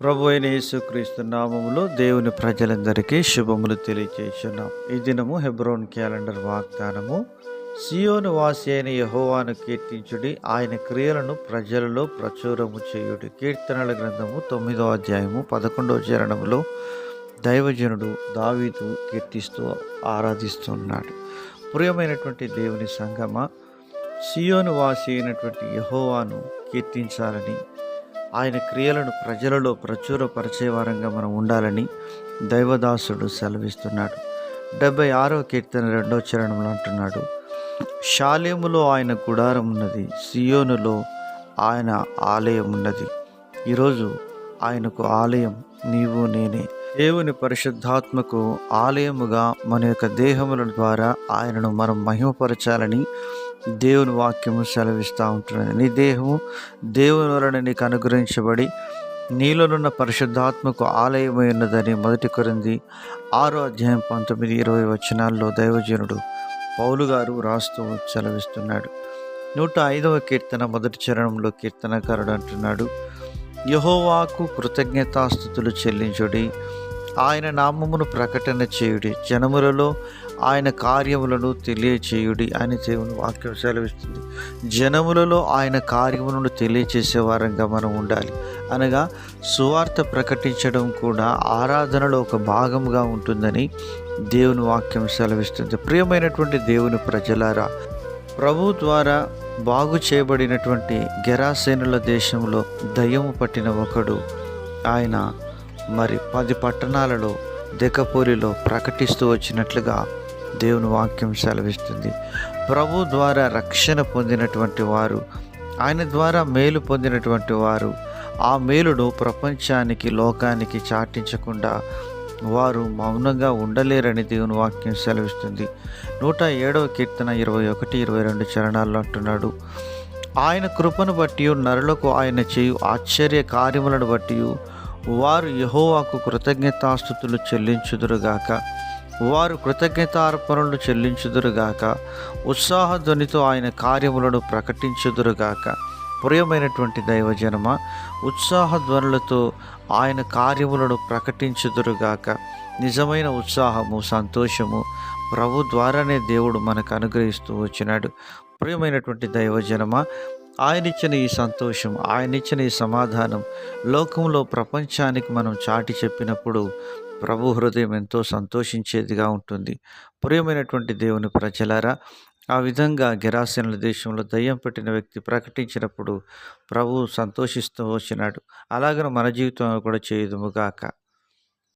ప్రభు అయిన యేసుక్రీస్తు నామములో దేవుని ప్రజలందరికీ శుభములు తెలియజేస్తున్నాం ఈ దినము హెబ్రోన్ క్యాలెండర్ వాగ్దానము. సియోను వాసి అయిన యహోవాను కీర్తించుడి ఆయన క్రియలను ప్రజలలో ప్రచురము చేయుడి. కీర్తనల గ్రంథము తొమ్మిదో అధ్యాయము పదకొండవ చరణములో దైవజనుడు దావీదు కీర్తిస్తూ ఆరాధిస్తున్నాడు. ప్రియమైనటువంటి దేవుని సంగమ సియోను వాసి అయినటువంటి యహోవాను కీర్తించాలని ఆయన క్రియలను ప్రజలలో ప్రచురపరిచే వారంగా మనం ఉండాలని దైవదాసుడు సెలవిస్తున్నాడు. డెబ్బై ఆరో కీర్తన రెండో చరణంలో అంటున్నాడు శాలేములో ఆయన గుడారం ఉన్నది సియోనులో ఆయన ఆలయం ఉన్నది. ఈరోజు ఆయనకు ఆలయం నీవు నేనే. దేవుని పరిశుద్ధాత్మకు ఆలయముగా మన యొక్క దేహముల ద్వారా ఆయనను మనం మహిమపరచాలని దేవుని వాక్యము సెలవిస్తూ ఉంటున్నది నీ దేహము దేవుని వలన నీకు అనుగ్రహించబడి నీలోనున్న పరిశుద్ధాత్మకు ఆలయమై ఉన్నదని మొదటి కొరింది ఆరో అధ్యాయం పంతొమ్మిది ఇరవై వచనాల్లో దైవజనుడు పౌలు గారు రాస్తూ సెలవిస్తున్నాడు. నూట ఐదవ కీర్తన మొదటి చరణంలో కీర్తనకారుడు అంటున్నాడు యహోవాకు కృతజ్ఞతాస్థుతులు చెల్లించుడి. ఆయన నామమును ప్రకటన చేయుడి. జనములలో ఆయన కార్యములను తెలియచేయుడి అని దేవుని వాక్యం సెలవిస్తుంది. జనములలో ఆయన కార్యములను తెలియచేసే వారంగా మనం ఉండాలి. అనగా సువార్త ప్రకటించడం కూడా ఆరాధనలో ఒక భాగంగా ఉంటుందని దేవుని వాక్యం సెలవిస్తుంది. ప్రియమైనటువంటి దేవుని ప్రజలారా ప్రభు ద్వారా బాగు చేయబడినటువంటి గెరాసేనుల దేశంలో దయ్యము పట్టిన ఒకడు ఆయన మరి పది పట్టణాలలో దెకపోలిలో ప్రకటిస్తూ వచ్చినట్లుగా దేవుని వాక్యం సెలవిస్తుంది. ప్రభు ద్వారా రక్షణ పొందినటువంటి వారు ఆయన ద్వారా మేలు పొందినటువంటి వారు ఆ మేలును ప్రపంచానికి లోకానికి చాటించకుండా వారు మౌనంగా ఉండలేరని దేవుని వాక్యం సెలవిస్తుంది. నూట ఏడవ కీర్తన ఇరవై ఒకటి ఇరవై రెండు చరణాల్లో అంటున్నాడు ఆయన కృపను బట్టి నరులకు ఆయన చేయు ఆశ్చర్య కార్యములను బట్టి వారు యహోవాకు కృతజ్ఞతాస్థుతులు చెల్లించుదురుగాక. వారు కృతజ్ఞతార్పణలు చెల్లించుదురుగాక. ఉత్సాహధ్వనితో ఆయన కార్యములను ప్రకటించుదురుగాక. ప్రియమైనటువంటి దైవజనమ ఉత్సాహధ్వనులతో ఆయన కార్యములను ప్రకటించుదురుగాక. నిజమైన ఉత్సాహము సంతోషము ప్రభు ద్వారానే దేవుడు మనకు అనుగ్రహిస్తూ వచ్చినాడు. ప్రియమైనటువంటి దైవజనమ ఆయన ఇచ్చిన ఈ సంతోషం ఆయన ఇచ్చిన ఈ సమాధానం లోకంలో ప్రపంచానికి మనం చాటి చెప్పినప్పుడు ప్రభు హృదయం ఎంతో సంతోషించేదిగా ఉంటుంది. ప్రియమైనటువంటి దేవుని ప్రజలారా ఆ విధంగా గిరాసీనుల దేశంలో దయ్యం పెట్టిన వ్యక్తి ప్రకటించినప్పుడు ప్రభు సంతోషిస్తూ వచ్చినాడు. అలాగనే మన జీవితంలో కూడా చేయదుముగాక